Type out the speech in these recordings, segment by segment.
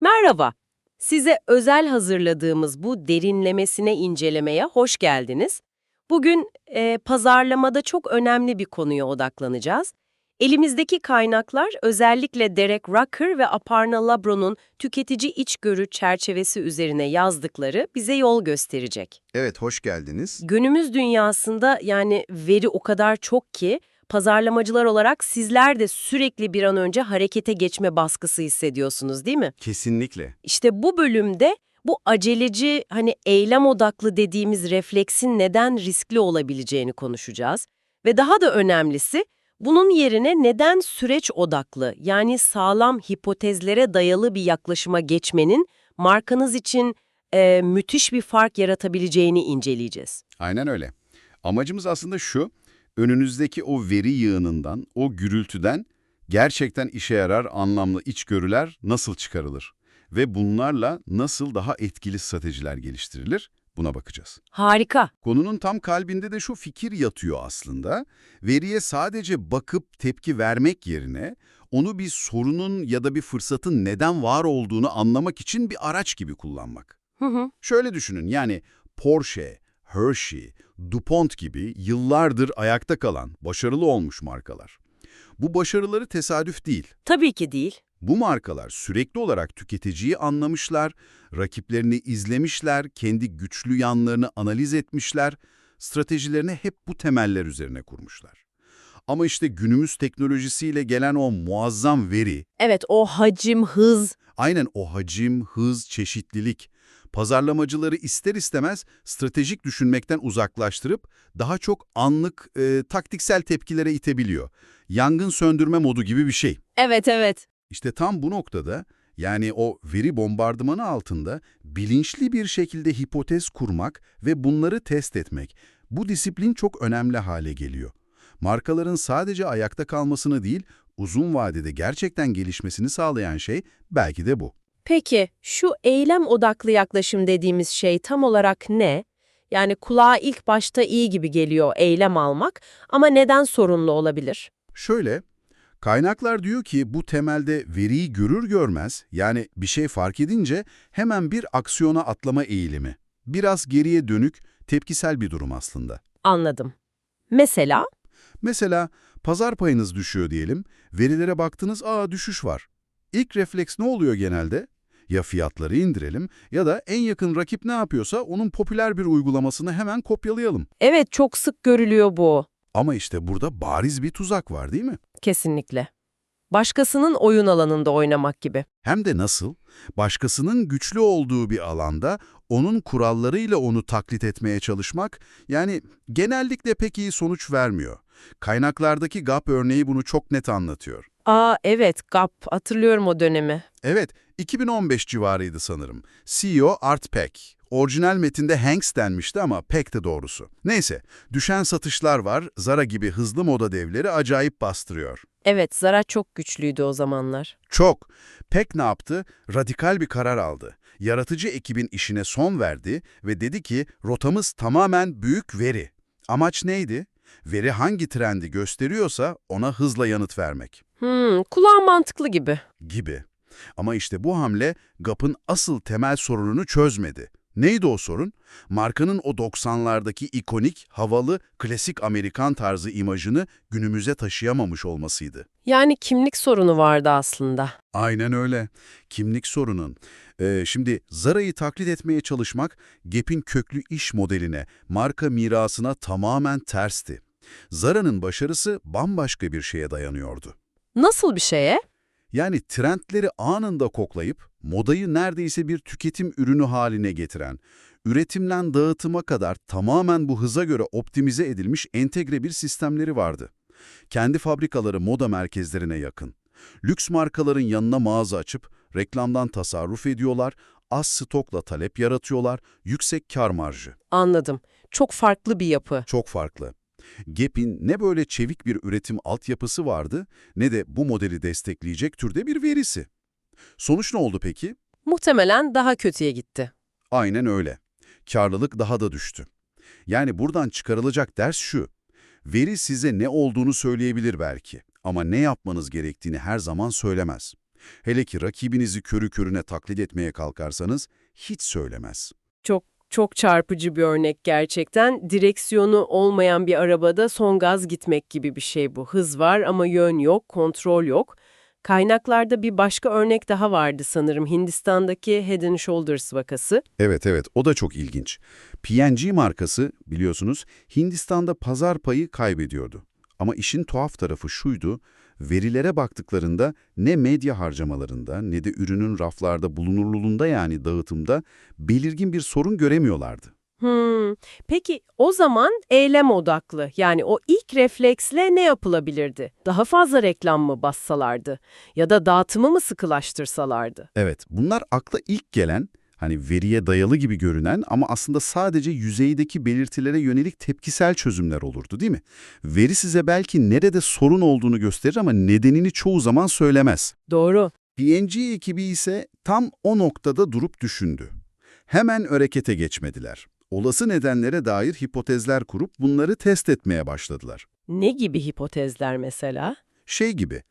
Merhaba. Size özel hazırladığımız bu derinlemesine incelemeye hoş geldiniz. Bugün e, pazarlamada çok önemli bir konuya odaklanacağız. Elimizdeki kaynaklar özellikle Derek Rucker ve Aparna Labro'nun tüketici içgörü çerçevesi üzerine yazdıkları bize yol gösterecek. Evet, hoş geldiniz. Günümüz dünyasında yani veri o kadar çok ki pazarlamacılar olarak sizler de sürekli bir an önce harekete geçme baskısı hissediyorsunuz değil mi? Kesinlikle. İşte bu bölümde bu aceleci hani eylem odaklı dediğimiz refleksin neden riskli olabileceğini konuşacağız. Ve daha da önemlisi bunun yerine neden süreç odaklı yani sağlam hipotezlere dayalı bir yaklaşıma geçmenin markanız için e, müthiş bir fark yaratabileceğini inceleyeceğiz. Aynen öyle. Amacımız aslında şu, önünüzdeki o veri yığınından, o gürültüden gerçekten işe yarar anlamlı içgörüler nasıl çıkarılır? Ve bunlarla nasıl daha etkili stratejiler geliştirilir? Buna bakacağız. Harika. Konunun tam kalbinde de şu fikir yatıyor aslında. Veriye sadece bakıp tepki vermek yerine onu bir sorunun ya da bir fırsatın neden var olduğunu anlamak için bir araç gibi kullanmak. Hı hı. Şöyle düşünün yani Porsche, Hershey, DuPont gibi yıllardır ayakta kalan, başarılı olmuş markalar. Bu başarıları tesadüf değil. Tabii ki değil. Bu markalar sürekli olarak tüketiciyi anlamışlar, rakiplerini izlemişler, kendi güçlü yanlarını analiz etmişler, stratejilerini hep bu temeller üzerine kurmuşlar. Ama işte günümüz teknolojisiyle gelen o muazzam veri, Evet o hacim, hız. aynen o hacim, hız, çeşitlilik, pazarlamacıları ister istemez stratejik düşünmekten uzaklaştırıp daha çok anlık, e, taktiksel tepkilere itebiliyor. Yangın söndürme modu gibi bir şey. Evet evet. İşte tam bu noktada yani o veri bombardımanı altında bilinçli bir şekilde hipotez kurmak ve bunları test etmek. Bu disiplin çok önemli hale geliyor. Markaların sadece ayakta kalmasını değil, uzun vadede gerçekten gelişmesini sağlayan şey belki de bu. Peki şu eylem odaklı yaklaşım dediğimiz şey tam olarak ne? Yani kulağa ilk başta iyi gibi geliyor eylem almak ama neden sorunlu olabilir? Şöyle, kaynaklar diyor ki bu temelde veriyi görür görmez, yani bir şey fark edince hemen bir aksiyona atlama eğilimi. Biraz geriye dönük, tepkisel bir durum aslında. Anladım. Mesela? Mesela pazar payınız düşüyor diyelim, verilere baktınız, aa düşüş var. İlk refleks ne oluyor genelde? Ya fiyatları indirelim ya da en yakın rakip ne yapıyorsa onun popüler bir uygulamasını hemen kopyalayalım. Evet çok sık görülüyor bu. Ama işte burada bariz bir tuzak var değil mi? Kesinlikle. Başkasının oyun alanında oynamak gibi. Hem de nasıl? Başkasının güçlü olduğu bir alanda onun kurallarıyla onu taklit etmeye çalışmak, yani genellikle pek iyi sonuç vermiyor. Kaynaklardaki GAP örneği bunu çok net anlatıyor. Aa evet GAP hatırlıyorum o dönemi. Evet, 2015 civarıydı sanırım. CEO Art Peck. Orijinal metinde Hanks denmişti ama Peck de doğrusu. Neyse, düşen satışlar var, Zara gibi hızlı moda devleri acayip bastırıyor. Evet Zara çok güçlüydü o zamanlar. Çok. Peck ne yaptı? Radikal bir karar aldı. Yaratıcı ekibin işine son verdi ve dedi ki rotamız tamamen büyük veri. Amaç neydi? Veri hangi trendi gösteriyorsa ona hızla yanıt vermek. Hmm, kulağa mantıklı gibi. Gibi. Ama işte bu hamle GAP'ın asıl temel sorununu çözmedi. Neydi o sorun? Markanın o 90'lardaki ikonik, havalı, klasik Amerikan tarzı imajını günümüze taşıyamamış olmasıydı. Yani kimlik sorunu vardı aslında. Aynen öyle. Kimlik sorunun. Ee, şimdi Zara'yı taklit etmeye çalışmak, Gap'in köklü iş modeline, marka mirasına tamamen tersti. Zara'nın başarısı bambaşka bir şeye dayanıyordu. Nasıl bir şeye? Yani trendleri anında koklayıp, modayı neredeyse bir tüketim ürünü haline getiren, üretimden dağıtıma kadar tamamen bu hıza göre optimize edilmiş entegre bir sistemleri vardı. Kendi fabrikaları moda merkezlerine yakın. Lüks markaların yanına mağaza açıp reklamdan tasarruf ediyorlar, az stokla talep yaratıyorlar, yüksek kar marjı. Anladım. Çok farklı bir yapı. Çok farklı. Gap'in ne böyle çevik bir üretim altyapısı vardı ne de bu modeli destekleyecek türde bir verisi. Sonuç ne oldu peki? Muhtemelen daha kötüye gitti. Aynen öyle. Karlılık daha da düştü. Yani buradan çıkarılacak ders şu. Veri size ne olduğunu söyleyebilir belki ama ne yapmanız gerektiğini her zaman söylemez. Hele ki rakibinizi körü körüne taklit etmeye kalkarsanız hiç söylemez. Çok çok çarpıcı bir örnek gerçekten. Direksiyonu olmayan bir arabada son gaz gitmek gibi bir şey bu. Hız var ama yön yok, kontrol yok. Kaynaklarda bir başka örnek daha vardı sanırım. Hindistan'daki Head and Shoulders vakası. Evet evet o da çok ilginç. P&G markası biliyorsunuz Hindistan'da pazar payı kaybediyordu. Ama işin tuhaf tarafı şuydu, verilere baktıklarında ne medya harcamalarında ne de ürünün raflarda bulunurluğunda yani dağıtımda belirgin bir sorun göremiyorlardı. Hmm. Peki o zaman eylem odaklı yani o ilk refleksle ne yapılabilirdi? Daha fazla reklam mı bassalardı? Ya da dağıtımı mı sıkılaştırsalardı? Evet, bunlar akla ilk gelen, hani veriye dayalı gibi görünen ama aslında sadece yüzeydeki belirtilere yönelik tepkisel çözümler olurdu değil mi? Veri size belki nerede sorun olduğunu gösterir ama nedenini çoğu zaman söylemez. Doğru. P&G ekibi ise tam o noktada durup düşündü. Hemen harekete geçmediler. Olası nedenlere dair hipotezler kurup bunları test etmeye başladılar. Ne gibi hipotezler mesela? Şey gibi,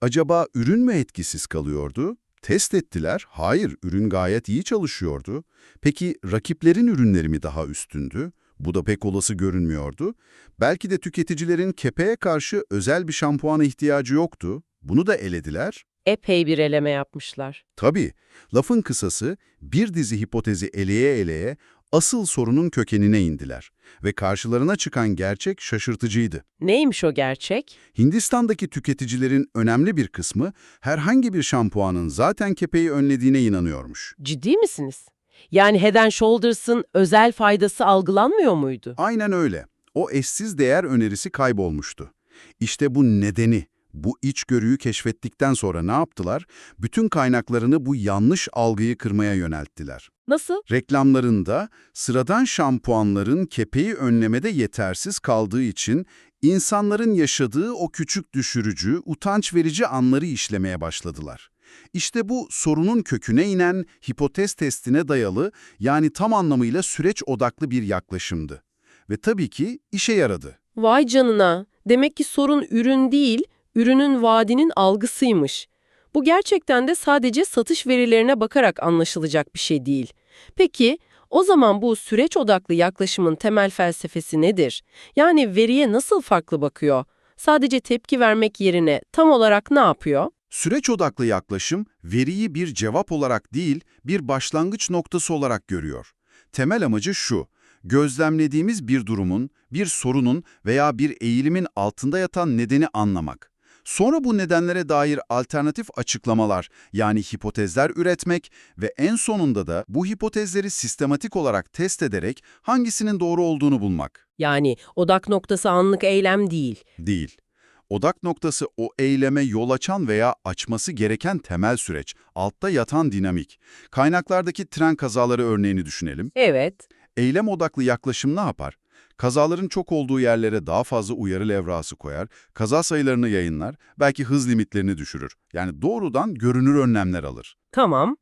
acaba ürün mü etkisiz kalıyordu? Test ettiler, hayır ürün gayet iyi çalışıyordu. Peki rakiplerin ürünleri mi daha üstündü? Bu da pek olası görünmüyordu. Belki de tüketicilerin kepeğe karşı özel bir şampuana ihtiyacı yoktu. Bunu da elediler. Epey bir eleme yapmışlar. Tabii, lafın kısası bir dizi hipotezi eleye eleye asıl sorunun kökenine indiler. Ve karşılarına çıkan gerçek şaşırtıcıydı. Neymiş o gerçek? Hindistan'daki tüketicilerin önemli bir kısmı herhangi bir şampuanın zaten kepeği önlediğine inanıyormuş. Ciddi misiniz? Yani Head Shoulders'ın özel faydası algılanmıyor muydu? Aynen öyle. O eşsiz değer önerisi kaybolmuştu. İşte bu nedeni, bu içgörüyü keşfettikten sonra ne yaptılar? Bütün kaynaklarını bu yanlış algıyı kırmaya yönelttiler. Nasıl? Reklamlarında sıradan şampuanların kepeği önlemede yetersiz kaldığı için insanların yaşadığı o küçük düşürücü, utanç verici anları işlemeye başladılar. İşte bu sorunun köküne inen hipotez testine dayalı yani tam anlamıyla süreç odaklı bir yaklaşımdı. Ve tabii ki işe yaradı. Vay canına. Demek ki sorun ürün değil, ürünün vaadinin algısıymış. Bu gerçekten de sadece satış verilerine bakarak anlaşılacak bir şey değil. Peki, o zaman bu süreç odaklı yaklaşımın temel felsefesi nedir? Yani veriye nasıl farklı bakıyor? Sadece tepki vermek yerine tam olarak ne yapıyor? Süreç odaklı yaklaşım, veriyi bir cevap olarak değil, bir başlangıç noktası olarak görüyor. Temel amacı şu, gözlemlediğimiz bir durumun, bir sorunun veya bir eğilimin altında yatan nedeni anlamak. Sonra bu nedenlere dair alternatif açıklamalar, yani hipotezler üretmek ve en sonunda da bu hipotezleri sistematik olarak test ederek hangisinin doğru olduğunu bulmak. Yani odak noktası anlık eylem değil. Değil. Odak noktası o eyleme yol açan veya açması gereken temel süreç, altta yatan dinamik. Kaynaklardaki tren kazaları örneğini düşünelim. Evet. Eylem odaklı yaklaşım ne yapar? Kazaların çok olduğu yerlere daha fazla uyarı levrası koyar, kaza sayılarını yayınlar, belki hız limitlerini düşürür. Yani doğrudan görünür önlemler alır. Tamam.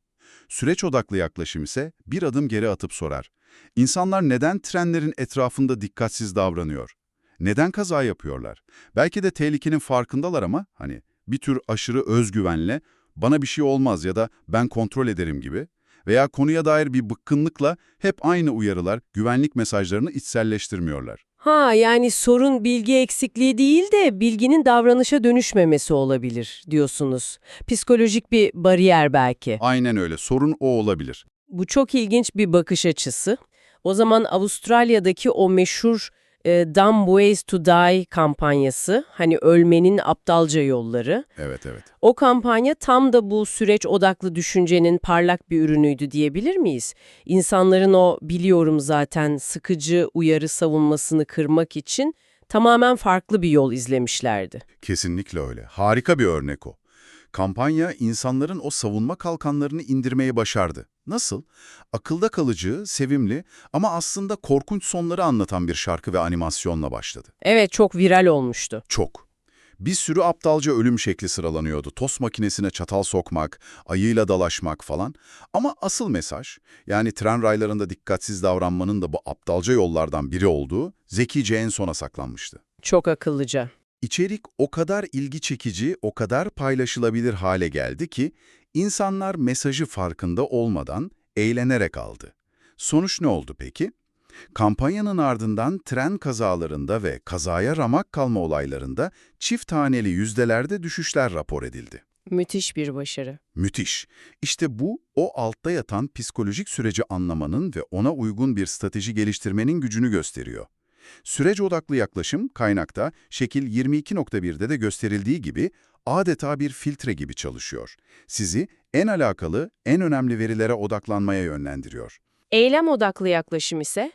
Süreç odaklı yaklaşım ise bir adım geri atıp sorar. İnsanlar neden trenlerin etrafında dikkatsiz davranıyor? Neden kaza yapıyorlar? Belki de tehlikenin farkındalar ama hani bir tür aşırı özgüvenle bana bir şey olmaz ya da ben kontrol ederim gibi veya konuya dair bir bıkkınlıkla hep aynı uyarılar, güvenlik mesajlarını içselleştirmiyorlar. Ha yani sorun bilgi eksikliği değil de bilginin davranışa dönüşmemesi olabilir diyorsunuz. Psikolojik bir bariyer belki. Aynen öyle, sorun o olabilir. Bu çok ilginç bir bakış açısı. O zaman Avustralya'daki o meşhur e, Dumb Ways to Die kampanyası, hani ölmenin aptalca yolları, Evet, evet. o kampanya tam da bu süreç odaklı düşüncenin parlak bir ürünüydü diyebilir miyiz? İnsanların o biliyorum zaten sıkıcı uyarı savunmasını kırmak için tamamen farklı bir yol izlemişlerdi. Kesinlikle öyle. Harika bir örnek o. Kampanya insanların o savunma kalkanlarını indirmeyi başardı. Nasıl? Akılda kalıcı, sevimli ama aslında korkunç sonları anlatan bir şarkı ve animasyonla başladı. Evet çok viral olmuştu. Çok. Bir sürü aptalca ölüm şekli sıralanıyordu. Tost makinesine çatal sokmak, ayıyla dalaşmak falan. Ama asıl mesaj, yani tren raylarında dikkatsiz davranmanın da bu aptalca yollardan biri olduğu zekice en sona saklanmıştı. Çok akıllıca. İçerik o kadar ilgi çekici, o kadar paylaşılabilir hale geldi ki insanlar mesajı farkında olmadan eğlenerek aldı. Sonuç ne oldu peki? Kampanyanın ardından tren kazalarında ve kazaya ramak kalma olaylarında çift taneli yüzdelerde düşüşler rapor edildi. Müthiş bir başarı. Müthiş. İşte bu, o altta yatan psikolojik süreci anlamanın ve ona uygun bir strateji geliştirmenin gücünü gösteriyor. Süreç odaklı yaklaşım kaynakta şekil 22.1'de de gösterildiği gibi adeta bir filtre gibi çalışıyor. Sizi en alakalı, en önemli verilere odaklanmaya yönlendiriyor. Eylem odaklı yaklaşım ise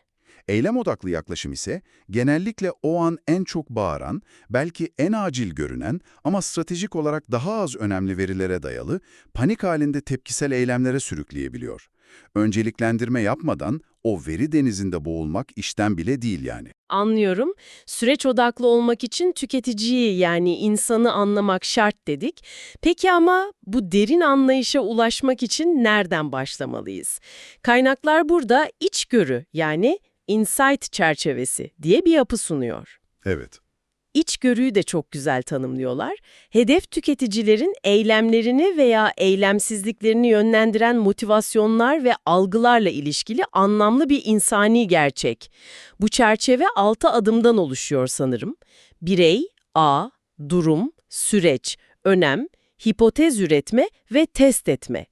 Eylem odaklı yaklaşım ise genellikle o an en çok bağıran, belki en acil görünen ama stratejik olarak daha az önemli verilere dayalı, panik halinde tepkisel eylemlere sürükleyebiliyor. Önceliklendirme yapmadan o veri denizinde boğulmak işten bile değil yani. Anlıyorum. Süreç odaklı olmak için tüketiciyi yani insanı anlamak şart dedik. Peki ama bu derin anlayışa ulaşmak için nereden başlamalıyız? Kaynaklar burada içgörü yani insight çerçevesi diye bir yapı sunuyor. Evet. İçgörüyü de çok güzel tanımlıyorlar. Hedef tüketicilerin eylemlerini veya eylemsizliklerini yönlendiren motivasyonlar ve algılarla ilişkili anlamlı bir insani gerçek. Bu çerçeve altı adımdan oluşuyor sanırım. Birey, a, durum, süreç, önem, hipotez üretme ve test etme.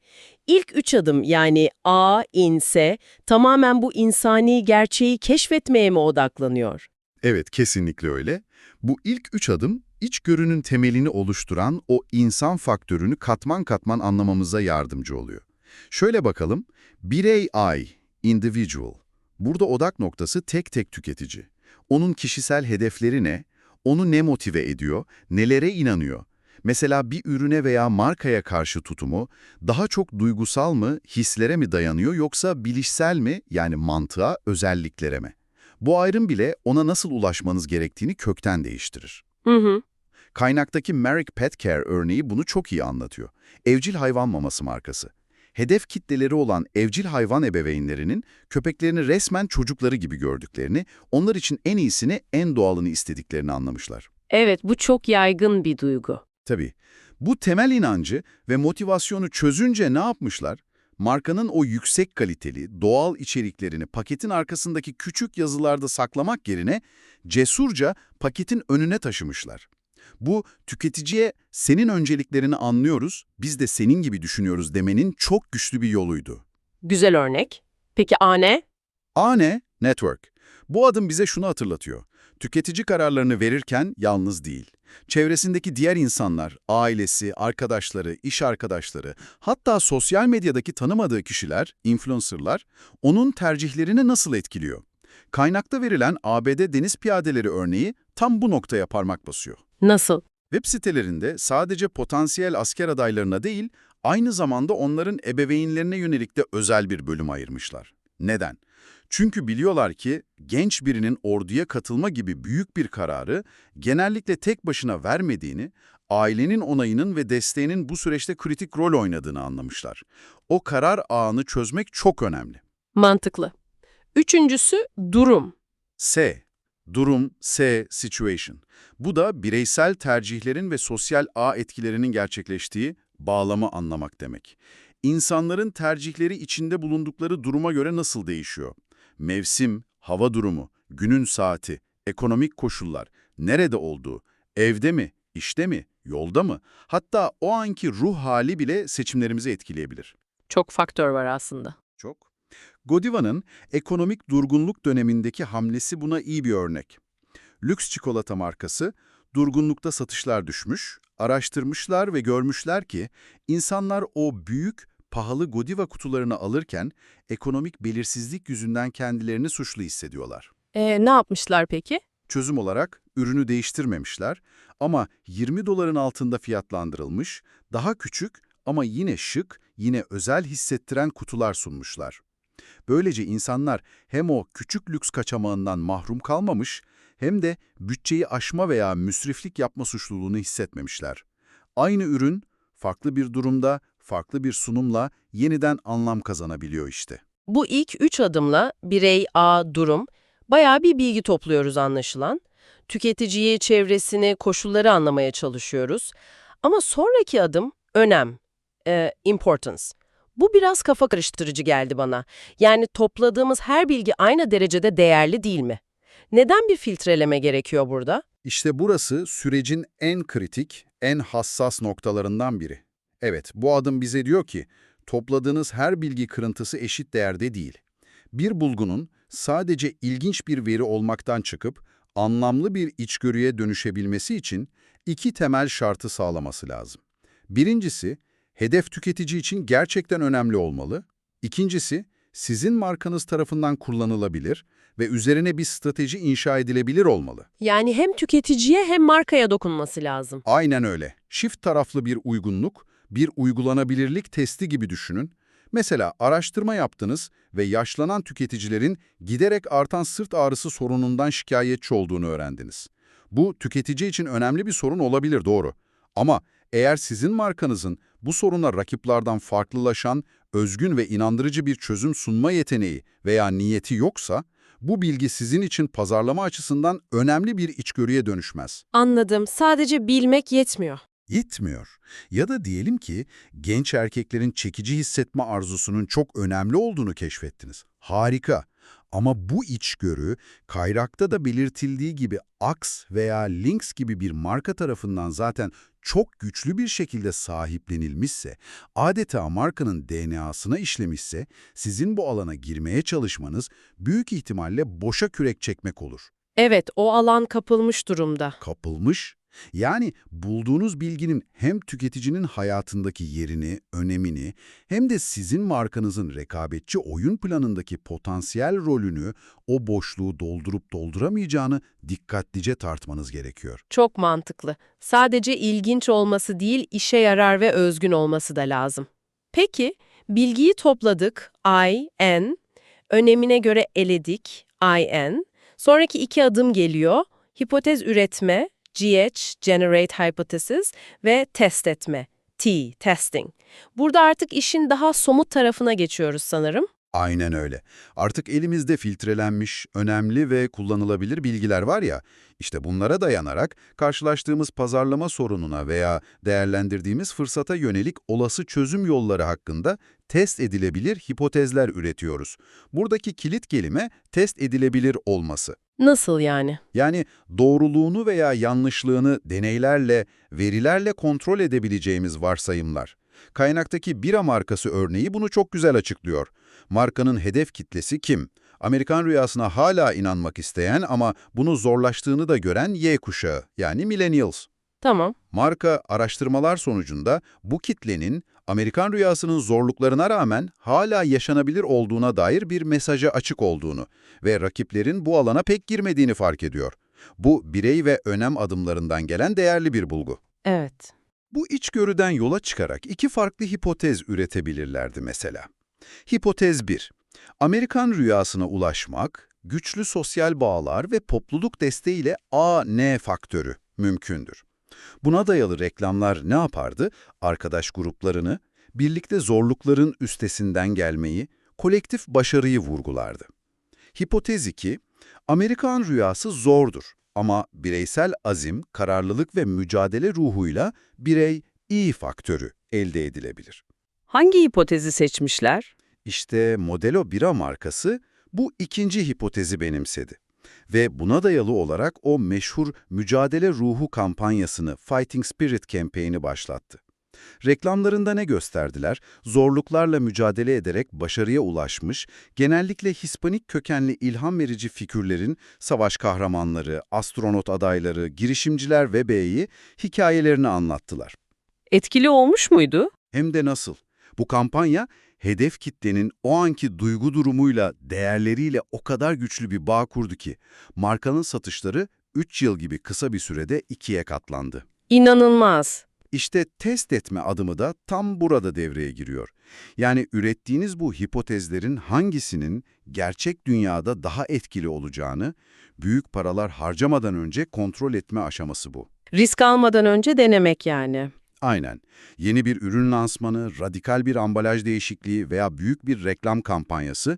İlk üç adım yani A, inse tamamen bu insani gerçeği keşfetmeye mi odaklanıyor? Evet, kesinlikle öyle. Bu ilk üç adım, içgörünün temelini oluşturan o insan faktörünü katman katman anlamamıza yardımcı oluyor. Şöyle bakalım, birey I, individual. Burada odak noktası tek tek tüketici. Onun kişisel hedefleri ne? Onu ne motive ediyor? Nelere inanıyor? Mesela bir ürüne veya markaya karşı tutumu daha çok duygusal mı, hislere mi dayanıyor yoksa bilişsel mi yani mantığa, özelliklere mi? Bu ayrım bile ona nasıl ulaşmanız gerektiğini kökten değiştirir. Hı hı. Kaynaktaki Merrick Pet Care örneği bunu çok iyi anlatıyor. Evcil hayvan maması markası. Hedef kitleleri olan evcil hayvan ebeveynlerinin köpeklerini resmen çocukları gibi gördüklerini, onlar için en iyisini, en doğalını istediklerini anlamışlar. Evet, bu çok yaygın bir duygu. Tabii. Bu temel inancı ve motivasyonu çözünce ne yapmışlar? Markanın o yüksek kaliteli, doğal içeriklerini paketin arkasındaki küçük yazılarda saklamak yerine cesurca paketin önüne taşımışlar. Bu tüketiciye senin önceliklerini anlıyoruz, biz de senin gibi düşünüyoruz demenin çok güçlü bir yoluydu. Güzel örnek. Peki A ne? A ne? Network. Bu adım bize şunu hatırlatıyor. Tüketici kararlarını verirken yalnız değil. Çevresindeki diğer insanlar, ailesi, arkadaşları, iş arkadaşları, hatta sosyal medyadaki tanımadığı kişiler, influencerlar, onun tercihlerini nasıl etkiliyor? Kaynakta verilen ABD deniz piyadeleri örneği tam bu noktaya parmak basıyor. Nasıl? Web sitelerinde sadece potansiyel asker adaylarına değil, aynı zamanda onların ebeveynlerine yönelik de özel bir bölüm ayırmışlar. Neden? Çünkü biliyorlar ki genç birinin orduya katılma gibi büyük bir kararı genellikle tek başına vermediğini, ailenin onayının ve desteğinin bu süreçte kritik rol oynadığını anlamışlar. O karar ağını çözmek çok önemli. Mantıklı. Üçüncüsü durum. S. Durum, S. Situation. Bu da bireysel tercihlerin ve sosyal ağ etkilerinin gerçekleştiği bağlamı anlamak demek. İnsanların tercihleri içinde bulundukları duruma göre nasıl değişiyor? Mevsim, hava durumu, günün saati, ekonomik koşullar, nerede olduğu, evde mi, işte mi, yolda mı? Hatta o anki ruh hali bile seçimlerimizi etkileyebilir. Çok faktör var aslında. Çok. Godiva'nın ekonomik durgunluk dönemindeki hamlesi buna iyi bir örnek. Lüks çikolata markası, durgunlukta satışlar düşmüş, araştırmışlar ve görmüşler ki insanlar o büyük, pahalı Godiva kutularını alırken ekonomik belirsizlik yüzünden kendilerini suçlu hissediyorlar. E, ne yapmışlar peki? Çözüm olarak ürünü değiştirmemişler ama 20 doların altında fiyatlandırılmış, daha küçük ama yine şık, yine özel hissettiren kutular sunmuşlar. Böylece insanlar hem o küçük lüks kaçamağından mahrum kalmamış, hem de bütçeyi aşma veya müsriflik yapma suçluluğunu hissetmemişler. Aynı ürün, farklı bir durumda, farklı bir sunumla yeniden anlam kazanabiliyor işte. Bu ilk üç adımla birey, A, durum, bayağı bir bilgi topluyoruz anlaşılan. tüketiciyi, çevresini, koşulları anlamaya çalışıyoruz. Ama sonraki adım önem, e, importance. Bu biraz kafa karıştırıcı geldi bana. Yani topladığımız her bilgi aynı derecede değerli değil mi? Neden bir filtreleme gerekiyor burada? İşte burası sürecin en kritik, en hassas noktalarından biri. Evet, bu adım bize diyor ki, topladığınız her bilgi kırıntısı eşit değerde değil. Bir bulgunun sadece ilginç bir veri olmaktan çıkıp, anlamlı bir içgörüye dönüşebilmesi için iki temel şartı sağlaması lazım. Birincisi, hedef tüketici için gerçekten önemli olmalı. İkincisi, sizin markanız tarafından kullanılabilir ve üzerine bir strateji inşa edilebilir olmalı. Yani hem tüketiciye hem markaya dokunması lazım. Aynen öyle. Çift taraflı bir uygunluk, bir uygulanabilirlik testi gibi düşünün. Mesela araştırma yaptınız ve yaşlanan tüketicilerin giderek artan sırt ağrısı sorunundan şikayetçi olduğunu öğrendiniz. Bu tüketici için önemli bir sorun olabilir doğru. Ama eğer sizin markanızın bu soruna rakiplerden farklılaşan, özgün ve inandırıcı bir çözüm sunma yeteneği veya niyeti yoksa, bu bilgi sizin için pazarlama açısından önemli bir içgörüye dönüşmez. Anladım. Sadece bilmek yetmiyor. Yetmiyor. Ya da diyelim ki genç erkeklerin çekici hissetme arzusunun çok önemli olduğunu keşfettiniz. Harika. Ama bu içgörü, kayrakta da belirtildiği gibi Axe veya Lynx gibi bir marka tarafından zaten çok güçlü bir şekilde sahiplenilmişse, adeta markanın DNA'sına işlemişse, sizin bu alana girmeye çalışmanız büyük ihtimalle boşa kürek çekmek olur. Evet, o alan kapılmış durumda. Kapılmış, yani bulduğunuz bilginin hem tüketicinin hayatındaki yerini, önemini hem de sizin markanızın rekabetçi oyun planındaki potansiyel rolünü, o boşluğu doldurup dolduramayacağını dikkatlice tartmanız gerekiyor. Çok mantıklı. Sadece ilginç olması değil, işe yarar ve özgün olması da lazım. Peki, bilgiyi topladık, I, N, önemine göre eledik, I, N. Sonraki iki adım geliyor, hipotez üretme, GH, Generate Hypothesis ve test etme, T, Testing. Burada artık işin daha somut tarafına geçiyoruz sanırım. Aynen öyle. Artık elimizde filtrelenmiş, önemli ve kullanılabilir bilgiler var ya, işte bunlara dayanarak karşılaştığımız pazarlama sorununa veya değerlendirdiğimiz fırsata yönelik olası çözüm yolları hakkında test edilebilir hipotezler üretiyoruz. Buradaki kilit kelime test edilebilir olması. Nasıl yani? Yani doğruluğunu veya yanlışlığını deneylerle, verilerle kontrol edebileceğimiz varsayımlar. Kaynaktaki bira markası örneği bunu çok güzel açıklıyor. Markanın hedef kitlesi kim? Amerikan rüyasına hala inanmak isteyen ama bunu zorlaştığını da gören Y kuşağı yani millennials. Tamam. Marka araştırmalar sonucunda bu kitlenin Amerikan rüyasının zorluklarına rağmen hala yaşanabilir olduğuna dair bir mesaja açık olduğunu ve rakiplerin bu alana pek girmediğini fark ediyor. Bu birey ve önem adımlarından gelen değerli bir bulgu. Evet. Bu içgörüden yola çıkarak iki farklı hipotez üretebilirlerdi mesela. Hipotez 1. Amerikan rüyasına ulaşmak, güçlü sosyal bağlar ve topluluk desteğiyle A-N faktörü mümkündür. Buna dayalı reklamlar ne yapardı? Arkadaş gruplarını, birlikte zorlukların üstesinden gelmeyi, kolektif başarıyı vurgulardı. Hipotez 2. Amerikan rüyası zordur ama bireysel azim, kararlılık ve mücadele ruhuyla birey iyi faktörü elde edilebilir. Hangi hipotezi seçmişler? İşte Modelo bira markası bu ikinci hipotezi benimsedi. Ve buna dayalı olarak o meşhur mücadele ruhu kampanyasını Fighting Spirit campaign'i başlattı. Reklamlarında ne gösterdiler? Zorluklarla mücadele ederek başarıya ulaşmış, genellikle Hispanik kökenli ilham verici figürlerin savaş kahramanları, astronot adayları, girişimciler ve beyi hikayelerini anlattılar. Etkili olmuş muydu? Hem de nasıl? Bu kampanya, hedef kitlenin o anki duygu durumuyla, değerleriyle o kadar güçlü bir bağ kurdu ki, markanın satışları 3 yıl gibi kısa bir sürede ikiye katlandı. İnanılmaz. İşte test etme adımı da tam burada devreye giriyor. Yani ürettiğiniz bu hipotezlerin hangisinin gerçek dünyada daha etkili olacağını, büyük paralar harcamadan önce kontrol etme aşaması bu. Risk almadan önce denemek yani. Aynen. Yeni bir ürün lansmanı, radikal bir ambalaj değişikliği veya büyük bir reklam kampanyası,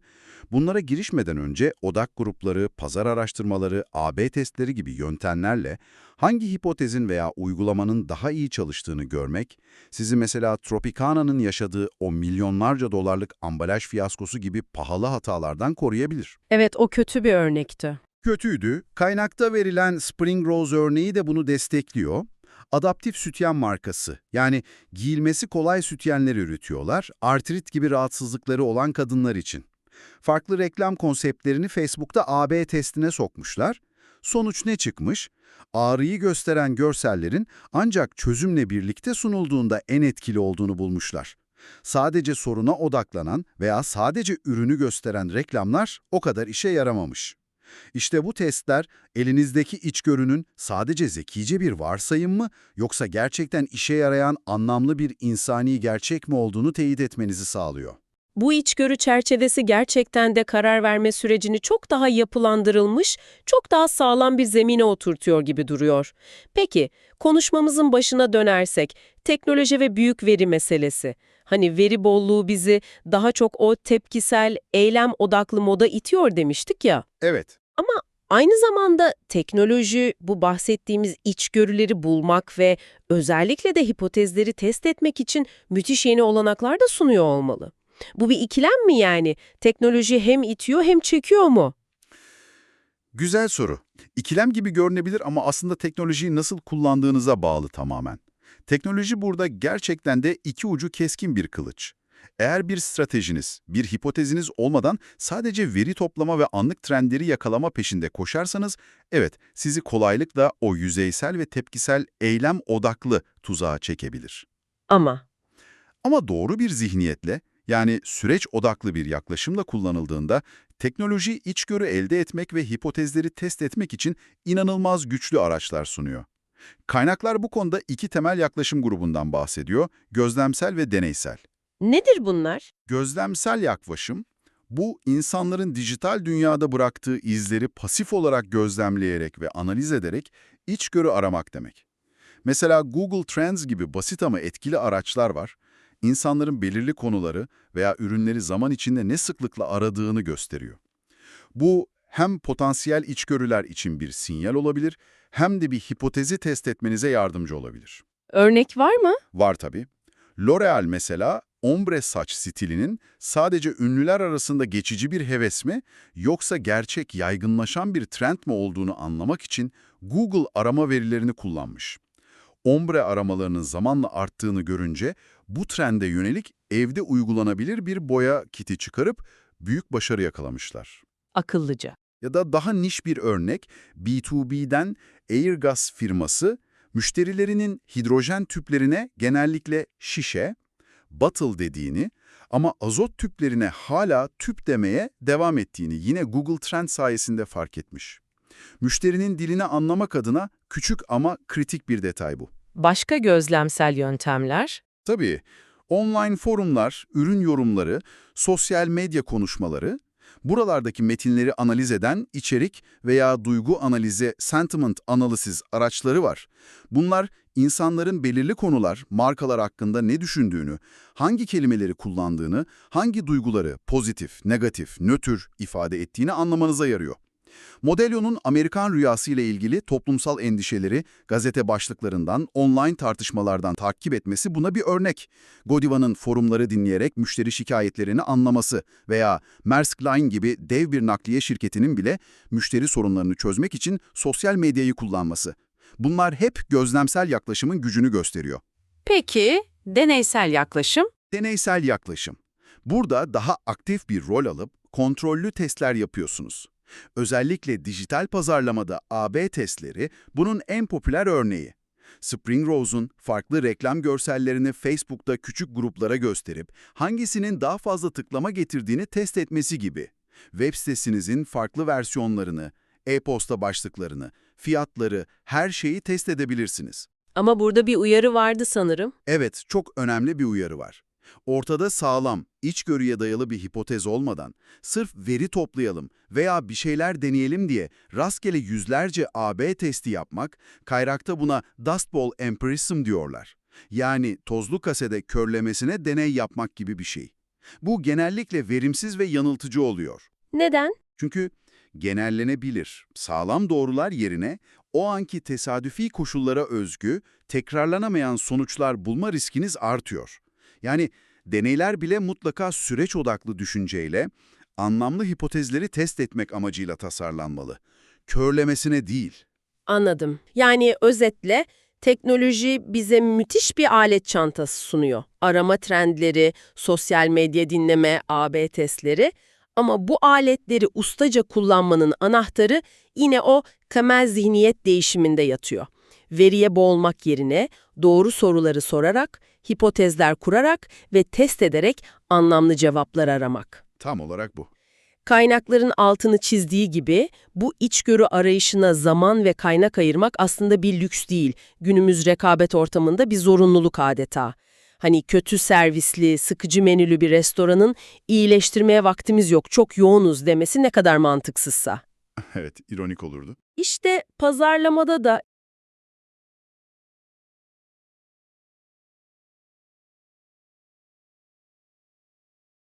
bunlara girişmeden önce odak grupları, pazar araştırmaları, AB testleri gibi yöntemlerle hangi hipotezin veya uygulamanın daha iyi çalıştığını görmek, sizi mesela Tropicana'nın yaşadığı o milyonlarca dolarlık ambalaj fiyaskosu gibi pahalı hatalardan koruyabilir. Evet, o kötü bir örnekti. Kötüydü. Kaynakta verilen Spring Rose örneği de bunu destekliyor. Adaptif sütyen markası, yani giyilmesi kolay sütyenler üretiyorlar, artrit gibi rahatsızlıkları olan kadınlar için. Farklı reklam konseptlerini Facebook'ta AB testine sokmuşlar. Sonuç ne çıkmış? Ağrıyı gösteren görsellerin ancak çözümle birlikte sunulduğunda en etkili olduğunu bulmuşlar. Sadece soruna odaklanan veya sadece ürünü gösteren reklamlar o kadar işe yaramamış. İşte bu testler elinizdeki içgörünün sadece zekice bir varsayım mı yoksa gerçekten işe yarayan anlamlı bir insani gerçek mi olduğunu teyit etmenizi sağlıyor. Bu içgörü çerçevesi gerçekten de karar verme sürecini çok daha yapılandırılmış, çok daha sağlam bir zemine oturtuyor gibi duruyor. Peki, konuşmamızın başına dönersek, teknoloji ve büyük veri meselesi. Hani veri bolluğu bizi daha çok o tepkisel, eylem odaklı moda itiyor demiştik ya. Evet, Aynı zamanda teknoloji bu bahsettiğimiz içgörüleri bulmak ve özellikle de hipotezleri test etmek için müthiş yeni olanaklar da sunuyor olmalı. Bu bir ikilem mi yani? Teknoloji hem itiyor hem çekiyor mu? güzel soru. İkilem gibi görünebilir ama aslında teknolojiyi nasıl kullandığınıza bağlı tamamen. Teknoloji burada gerçekten de iki ucu keskin bir kılıç. Eğer bir stratejiniz, bir hipoteziniz olmadan sadece veri toplama ve anlık trendleri yakalama peşinde koşarsanız, evet sizi kolaylıkla o yüzeysel ve tepkisel eylem odaklı tuzağa çekebilir. Ama Ama doğru bir zihniyetle, yani süreç odaklı bir yaklaşımla kullanıldığında, teknoloji içgörü elde etmek ve hipotezleri test etmek için inanılmaz güçlü araçlar sunuyor. Kaynaklar bu konuda iki temel yaklaşım grubundan bahsediyor, gözlemsel ve deneysel. nedir bunlar? Gözlemsel yaklaşım, bu insanların dijital dünyada bıraktığı izleri pasif olarak gözlemleyerek ve analiz ederek içgörü aramak demek. Mesela Google Trends gibi basit ama etkili araçlar var. İnsanların belirli konuları veya ürünleri zaman içinde ne sıklıkla aradığını gösteriyor. Bu hem potansiyel içgörüler için bir sinyal olabilir, hem de bir hipotezi test etmenize yardımcı olabilir. Örnek var mı? Var tabii. L'Oreal mesela ombre saç stilinin sadece ünlüler arasında geçici bir heves mi yoksa gerçek yaygınlaşan bir trend mi olduğunu anlamak için Google arama verilerini kullanmış. Ombre aramalarının zamanla arttığını görünce bu trende yönelik evde uygulanabilir bir boya kiti çıkarıp büyük başarı yakalamışlar. Akıllıca. Ya da daha niş bir örnek, B2B'den Airgas firması, müşterilerinin hidrojen tüplerine genellikle şişe, bottle dediğini ama azot tüplerine hala tüp demeye devam ettiğini yine Google Trend sayesinde fark etmiş. Müşterinin dilini anlamak adına küçük ama kritik bir detay bu. Başka gözlemsel yöntemler? Tabii, online forumlar, ürün yorumları, sosyal medya konuşmaları, buralardaki metinleri analiz eden içerik veya duygu analizi sentiment analysis araçları var. Bunlar insanların belirli konular, markalar hakkında ne düşündüğünü, hangi kelimeleri kullandığını, hangi duyguları pozitif, negatif, nötr ifade ettiğini anlamanıza yarıyor. Modelio'nun Amerikan rüyası ile ilgili toplumsal endişeleri gazete başlıklarından, online tartışmalardan takip etmesi buna bir örnek. Godiva'nın forumları dinleyerek müşteri şikayetlerini anlaması veya Maersk Line gibi dev bir nakliye şirketinin bile müşteri sorunlarını çözmek için sosyal medyayı kullanması. Bunlar hep gözlemsel yaklaşımın gücünü gösteriyor. Peki, deneysel yaklaşım? Deneysel yaklaşım. Burada daha aktif bir rol alıp kontrollü testler yapıyorsunuz. Özellikle dijital pazarlamada AB testleri bunun en popüler örneği. Spring Rose'un farklı reklam görsellerini Facebook'ta küçük gruplara gösterip hangisinin daha fazla tıklama getirdiğini test etmesi gibi. Web sitesinizin farklı versiyonlarını, e-posta başlıklarını, fiyatları, her şeyi test edebilirsiniz. Ama burada bir uyarı vardı sanırım. Evet, çok önemli bir uyarı var. Ortada sağlam, içgörüye dayalı bir hipotez olmadan, sırf veri toplayalım veya bir şeyler deneyelim diye rastgele yüzlerce AB testi yapmak, kayrakta buna Dust Bowl Empirism diyorlar. Yani tozlu kasede körlemesine deney yapmak gibi bir şey. Bu genellikle verimsiz ve yanıltıcı oluyor. Neden? Çünkü genellenebilir, sağlam doğrular yerine o anki tesadüfi koşullara özgü, tekrarlanamayan sonuçlar bulma riskiniz artıyor. Yani deneyler bile mutlaka süreç odaklı düşünceyle, anlamlı hipotezleri test etmek amacıyla tasarlanmalı. Körlemesine değil. Anladım. Yani özetle teknoloji bize müthiş bir alet çantası sunuyor. Arama trendleri, sosyal medya dinleme, AB testleri ama bu aletleri ustaca kullanmanın anahtarı yine o temel zihniyet değişiminde yatıyor. Veriye boğulmak yerine doğru soruları sorarak, hipotezler kurarak ve test ederek anlamlı cevaplar aramak. Tam olarak bu. Kaynakların altını çizdiği gibi bu içgörü arayışına zaman ve kaynak ayırmak aslında bir lüks değil. Günümüz rekabet ortamında bir zorunluluk adeta. Hani kötü servisli, sıkıcı menülü bir restoranın iyileştirmeye vaktimiz yok, çok yoğunuz demesi ne kadar mantıksızsa. Evet, ironik olurdu. İşte pazarlamada da